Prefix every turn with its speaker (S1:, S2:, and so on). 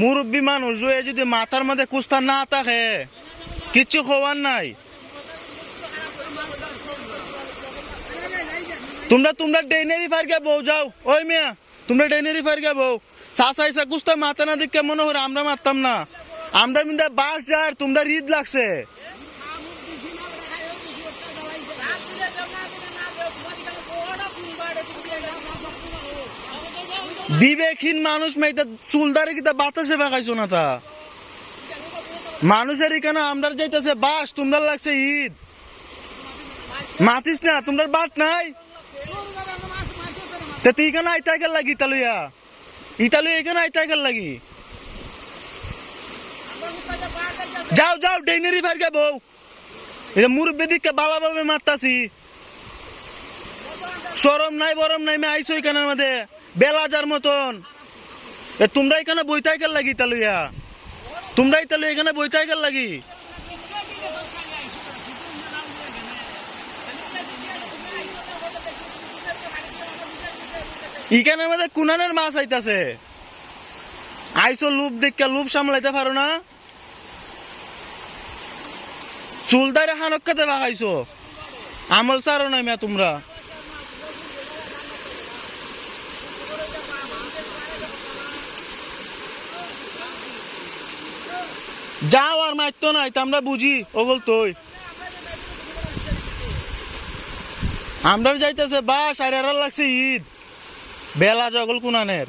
S1: মুরব্বী মানুষ রয়ে যদি মাথার মধ্যে কুস্তা না থাকে, কিচ্ছু খবর নাই। তোমরা তোমরা ডেইনারি ফারকে বউ, যাও। ওই মিয়া, তোমরা ডেইনারি ফারকে বউ। সাসা কুস্তা মাথা না দিক মনে হয় আমরা মারতাম না। আমরা মিন্দা বাস যার, তোমরা রিদ লাগছে। বিবেকহীন মানুষ মেয়েটা চুলদারে কিতা বাতাসে ফাঁকাইছো না তা? মানুষের এখানে আমরা যাইতেছে বাস তোমরা লাগছে ঈদ? মাতিস না তোমরা বাট নাই? তে তুই এখানে আইতাই গেল লাগি ইতালুয়া? ইতালু এখানে আইতাই গেল লাগি? যাও যাও ডেইনারি ফার গে বউ এটা মুরব্বী দিককে বালাভাবে মারতাছি। সরম নাই, বরম নাই, মে আইসো এখানের মধ্যে। বেলাজার মতন। তোমরা এখানে বইতাই গেল লাগি ইতালুয়া তোমরা ইতালু এখানে বইতাই গেল লাগি? ইখানের মধ্যে কুনানের মাছ আইতাছে। আইসো লুপ দেখে লুপ সামলাইতে পারো না? চুলদারে হানক্কাতে বাগাইছো আমল সারো নাই মিয়া তোমরা। যাও আর মারতো নাই তা আমরা বুঝি, ওগল তুই। আমরা যাইতেছে, বাস, আর লাগছে ঈদ। বেলা জগল কুনানের।